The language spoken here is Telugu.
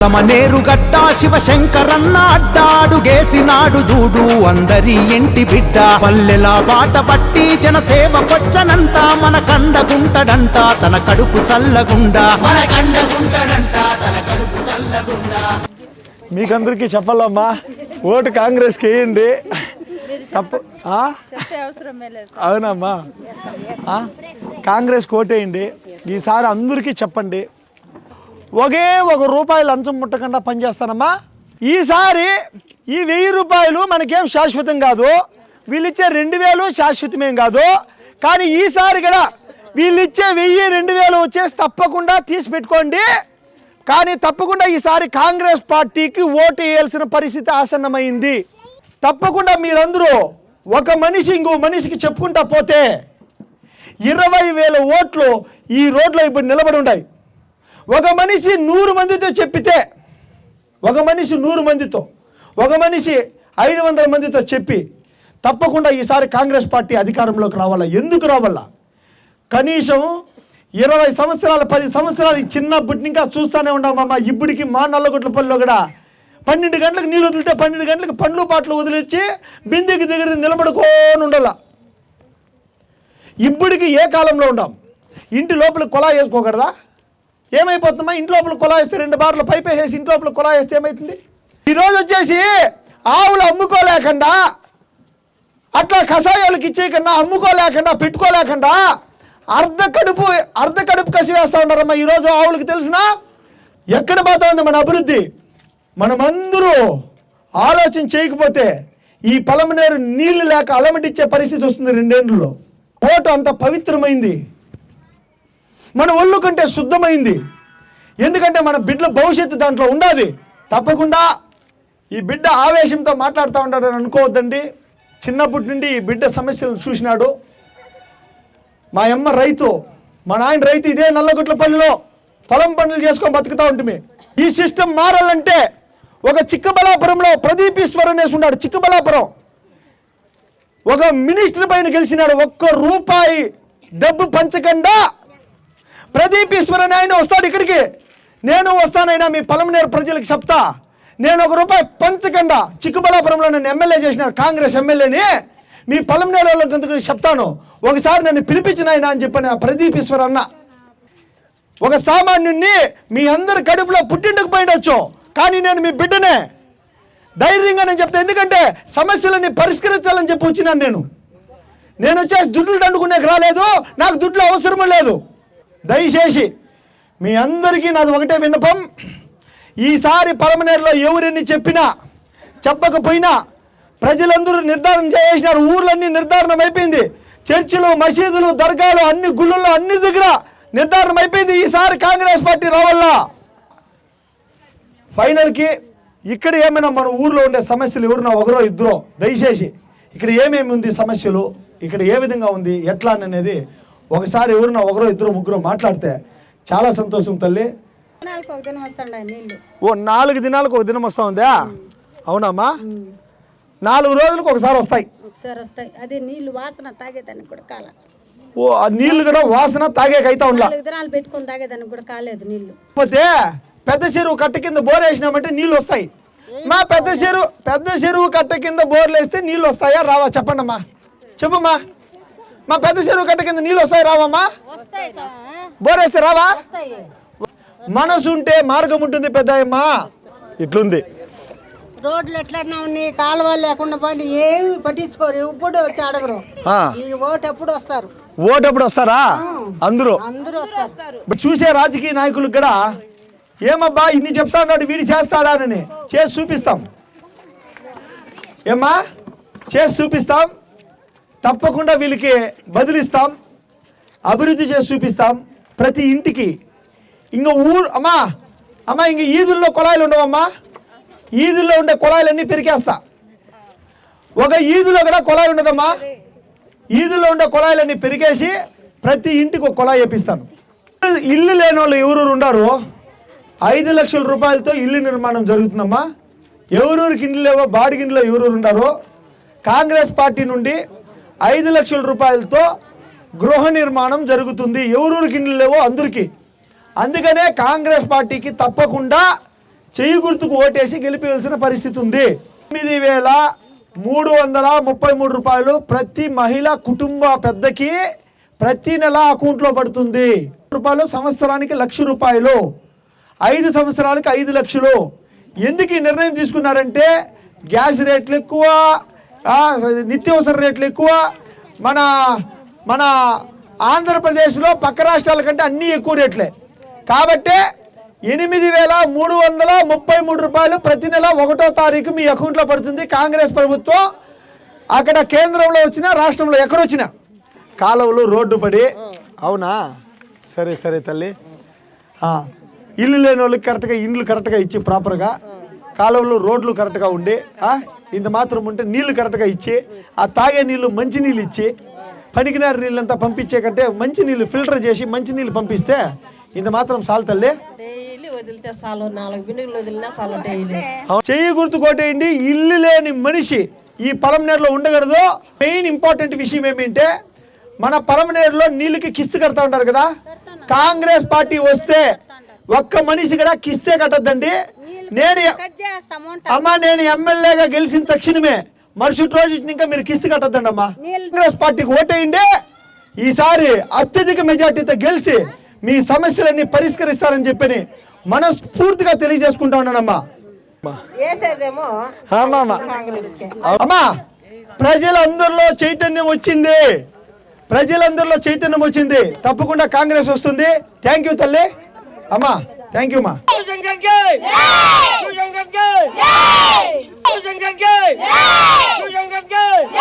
తమ నేరుగట్ట శివశంకరన్న అడ్డాడు గేసినాడు చూడు అందరి ఇంటి బిడ్డ. పల్లెల బాట పట్టి జనసేవ కొచ్చనంట మన కండగుంటడంట తన కడుపు సల్లగుండా మన కండగుంటాడంట తన కడుపు చల్లగుండా. మీకందరికీ చెప్పాలమ్మా ఓటు కాంగ్రెస్కి వేయండి. తప్పు ఆ? అవునమ్మా. ఆ? కాంగ్రెస్కి ఓటేయండి. ఈసారి అందరికీ చెప్పండి. ఒకే ఒక రూపాయి లంచం ముట్టకుండా పనిచేస్తానమ్మా. ఈసారి ఈ వెయ్యి రూపాయలు మనకేం శాశ్వతం కాదు. వీళ్ళిచ్చే రెండు వేలు శాశ్వతమేం కాదు. కానీ ఈసారి కూడా వీళ్ళిచ్చే వెయ్యి రెండు వేలు వచ్చేసి తప్పకుండా తీసి పెట్టుకోండి కానీ తప్పకుండా ఈసారి కాంగ్రెస్ పార్టీకి ఓటు వేయాల్సిన పరిస్థితి ఆసన్నమైంది. తప్పకుండా మీరందరూ ఒక మనిషి ఇంకో మనిషికి చెప్పుకుంటా పోతే ఇరవై వేల ఓట్లు ఈ రోడ్లో ఇప్పుడు నిలబడి ఉన్నాయి. ఒక మనిషి నూరు మందితో చెప్పితే ఒక మనిషి నూరు మందితో ఒక మనిషి ఐదు వందల మందితో చెప్పి తప్పకుండా ఈసారి కాంగ్రెస్ పార్టీ అధికారంలోకి రావాలా? ఎందుకు రావాలా? కనీసం ఇరవై సంవత్సరాలు పది సంవత్సరాలు చిన్నప్పటి ఇంకా చూస్తూనే ఉన్నామమ్మ ఇప్పటికి మా నల్లగొట్ల పనిలో కూడా పన్నెండు గంటలకు నీళ్ళు వదిలితే పన్నెండు గంటలకు పండ్లు పాటలు వదిలిచ్చి బిందెకి దగ్గర నిలబడుకోని ఉండాల? ఇప్పటికి ఏ కాలంలో ఉండాం? ఇంటి లోపల కొలా వేసుకోకూడదా ఏమైపోతుందమ్మా? ఇంట్లోపల కులాయిస్తే వేస్తే రెండు బార్లు పైపేసేసి ఇంట్లోపల కులాయిస్తే వేస్తే ఏమవుతుంది ఈరోజు వచ్చేసి ఆవులు అమ్ముకోలేకుండా అట్లా కషాయాలకు ఇచ్చేయకుండా అమ్ముకోలేకుండా పెట్టుకోలేకుండా అర్ధ కడుపు అర్ధ కడుపు కసి వేస్తూ ఉన్నారమ్మా. ఈరోజు ఆవులకు తెలిసిన ఎక్కడ పోతా ఉంది మన అభివృద్ధి? మనమందరూ ఆలోచన చేయకపోతే ఈ పొలమనేరు నీళ్ళు లేక అలమటిచ్చే పరిస్థితి వస్తుంది రెండేళ్ళలో ఓటు అంత పవిత్రమైంది. మన ఒళ్ళు కంటే శుద్ధమైంది. ఎందుకంటే మన బిడ్డల భవిష్యత్తు దాంట్లో ఉండాలి తప్పకుండా ఈ బిడ్డ ఆవేశంతో మాట్లాడుతూ ఉంటాడని అనుకోవద్దండి. చిన్నప్పటి నుండి ఈ బిడ్డ సమస్యలు చూసినాడు. మా అమ్మ రైతు మా నాయన రైతు ఇదే నల్లగొట్ల పనిలో పొలం పనులు చేసుకొని బతుకుతూ ఉంటుంది. ఈ సిస్టమ్ మారాలంటే ఒక చిక్కబలాపురంలో ప్రదీప్ ఈశ్వర్ అనేసి ఉన్నాడు చిక్కబలాపురం ఒక మినిస్టర్ పైన గెలిచినాడు ఒక్క రూపాయి డబ్బు పంచకుండా ప్రదీప్ ఈశ్వర్ ఆయన వస్తాడు ఇక్కడికి. నేను వస్తానైనా మీ పలమనేరు ప్రజలకు చెప్తా. నేను ఒక రూపాయి పంచకుండా చిక్కుబలాపురంలో నన్ను ఎమ్మెల్యే చేసినారు కాంగ్రెస్ ఎమ్మెల్యేని మీ పొలంనేరు వాళ్ళకి చెప్తాను? ఒకసారి నన్ను పిలిపించిన ఆయన అని చెప్పని ప్రదీప్ ఈశ్వర్ అన్న. ఒక సామాన్యుణ్ణి మీ అందరి కడుపులో పుట్టిండుకు పోయిండొచ్చు. కానీ నేను మీ బిడ్డనే. ధైర్యంగా నేను చెప్తాను ఎందుకంటే సమస్యలని పరిష్కరించాలని చెప్పి వచ్చినాను నేను. నేను వచ్చేసి దుడ్లు దండుకునేకి రాలేదు. నాకు దుడ్లు అవసరం లేదు. దయచేసి మీ అందరికీ నాది ఒకటే విన్నపం. ఈసారి పరమనేరులో ఎవరిని చెప్పినా చెప్పకపోయినా ప్రజలందరూ నిర్ధారణ చేసినారు ఊర్లన్నీ నిర్ధారణ అయిపోయింది. చర్చిలు మసీదులు దర్గాలు అన్ని గుళ్ళల్లో అన్ని దగ్గర నిర్ధారణ అయిపోయింది. ఈసారి కాంగ్రెస్ పార్టీ రావాలా? ఫైనల్కి ఇక్కడ ఏమైనా మన ఊర్లో ఉండే సమస్యలు ఎవరున్నా ఒకరో ఇద్దరో దయచేసి ఇక్కడ ఏమేమి ఉంది సమస్యలు ఇక్కడ ఏ విధంగా ఉంది ఎట్లా అని అనేది ఒకసారి ఎవరున్నా ఒకరో ఇద్దరు ముగ్గురు మాట్లాడితే చాలా సంతోషం తల్లి. ఓ నాలుగు దినాలకు ఒక దినం వస్తా ఉందా అవునమ్మా. నాలుగు రోజులకు ఒకసారి వస్తాయి. ఒకసారి వస్తాయి. అదే నీళ్ళు వాసన తాగేదానికి కూడా కాల. ఓ ఆ నీళ్ళు కూడా వాసన తాగేకైతా ఉండాల. నాలుగు దినాలు పెట్టుకొని తాగేదానికి కూడా కాలేదు నీళ్ళు. పోతే పెద్ద చెరువు కట్ట కింద బోర్ వేసినామంటే నీళ్ళు వస్తాయి. మా పెద్ద చెరువు? పెద్ద చెరువు కట్ట కింద బోర్లు వేస్తే నీళ్ళు వస్తాయా? రావా చెప్పండి అమ్మా చెప్పమ్మా. మా పెద్ద చెరువు కట్ట కింద నీళ్ళు వస్తాయి రావమ్మా. బోర్ వేస్తే రావా? మనసు ఉంటే మార్గం ఉంటుంది పెద్దమ్మా ఇట్లుంది. రోడ్లు ఎట్లన్నా ఉన్నాయి కాలువలు లేకుండా పోయి ఏమి పట్టించుకోరు ఇప్పుడు వచ్చి అడగరు. ఆ, ఈ ఓటు ఎప్పుడు వస్తారు? ఓటప్పుడు వస్తారా? అందరూ. అందరూ వస్తారు. చూసే రాజకీయ నాయకులకు కూడా ఏమబ్బా ఇన్ని చెప్తా ఉన్నాడు వీడి చేస్తాడా అని చేసి చూపిస్తాం. ఏమ్మా? చేసి చూపిస్తాం. తప్పకుండా వీళ్ళకి బదిలిస్తాం. అభివృద్ధి చేసి చూపిస్తాం. ప్రతి ఇంటికి. ఇంకా ఊరు అమ్మా అమ్మా ఇంక ఈదుల్లో కుళాయిలు ఉండవమ్మా. ఈదుల్లో ఉండే కుళాయిలన్నీ పెరికేస్తా. ఒక ఈదులో కూడా కుళాయి ఉండదమ్మా. ఈదుల్లో ఉండే కుళాయిలన్నీ పెరికేసి ప్రతి ఇంటికి ఒక కుళాయి వేపిస్తాను. ఇల్లు లేని వాళ్ళు ఎవరు ఉండారు ఐదు లక్షల రూపాయలతో ఇల్లు నిర్మాణం జరుగుతుందమ్మా. ఎవరూరికి ఇండ్లు లేవో బాడిగిండ్లో ఎవరెవరు ఉండారో కాంగ్రెస్ పార్టీ నుండి ఐదు లక్షల రూపాయలతో గృహ నిర్మాణం జరుగుతుంది. ఎవరూరికి ఇండ్లు లేవో అందరికీ. అందుకనే కాంగ్రెస్ పార్టీకి తప్పకుండా చెయ్యి గుర్తుకు ఓటేసి గెలిపవలసిన పరిస్థితి ఉంది. తొమ్మిది వేల మూడు వందల ముప్పై మూడు రూపాయలు ప్రతి మహిళ కుటుంబ పెద్దకి ప్రతి నెల అకౌంట్లో పడుతుంది. రూపాయలు సంవత్సరానికి లక్ష రూపాయలు. ఐదు సంవత్సరాలకి ఐదు లక్షలు. ఎందుకు ఈ నిర్ణయం తీసుకున్నారంటే గ్యాస్ రేట్లు ఎక్కువ నిత్యావసర రేట్లు ఎక్కువ. మన మన ఆంధ్రప్రదేశ్లో పక్క రాష్ట్రాల కంటే అన్నీ ఎక్కువ రేట్లే. కాబట్టే ఎనిమిది వేల మూడు వందల ముప్పై మూడు రూపాయలు ప్రతి నెల ఒకటో తారీఖు మీ అకౌంట్లో పడుతుంది. కాంగ్రెస్ ప్రభుత్వం అక్కడ కేంద్రంలో వచ్చినా రాష్ట్రంలో ఎక్కడొచ్చినా. కాలువలు రోడ్డు పడి. అవునా? సరే సరే తల్లి. ఇల్లు లేని వాళ్ళకి కరెక్ట్గా ఇండ్లు కరెక్ట్గా ఇచ్చి ప్రాపర్గా కాలువలు రోడ్లు కరెక్ట్గా ఉండి ఇంత మాత్రం ఉంటే నీళ్ళు కరెక్ట్గా ఇచ్చి ఆ తాగే నీళ్ళు మంచి నీళ్ళు ఇచ్చి పనికినారు నీళ్ళంతా పంపించే కంటే మంచి నీళ్ళు ఫిల్టర్ చేసి మంచి నీళ్ళు పంపిస్తే ఇంత మాత్రం చాలు తల్లి. చెయ్యి గుర్తు కొట్టేయండి ఇల్లు లేని మనిషి ఈ పలమనేరులో ఉండకూడదు. మెయిన్ ఇంపార్టెంట్ విషయం ఏమిటంటే మన పలమనేరులో నీళ్ళకి కిస్తు కడతా ఉంటారు కదా? కాంగ్రెస్ పార్టీ వస్తే ఒక్క మనిషి కూడా కిస్తే కట్టద్దండి. నేను అమ్మా నేను ఎమ్మెల్యేగా గెలిచిన తక్షణమే మరుసటి రోజు ఇంకా మీరు కిస్తు కట్టద్దండి అమ్మా. కాంగ్రెస్ పార్టీకి ఓటేయండి. ఈసారి అత్యధిక మెజార్టీతో గెలిచి మీ సమస్యలన్నీ పరిష్కరిస్తారని చెప్పని మనస్ఫూర్తిగా తెలియజేసుకుంటా ఉన్నానమ్మా అమ్మా. ప్రజలందరిలో చైతన్యం వచ్చింది. ప్రజలందరిలో చైతన్యం వచ్చింది. తప్పకుండా కాంగ్రెస్ వస్తుంది. థ్యాంక్ యూ తల్లి. అమ్మా థ్యాంక్ యూ అమ్మా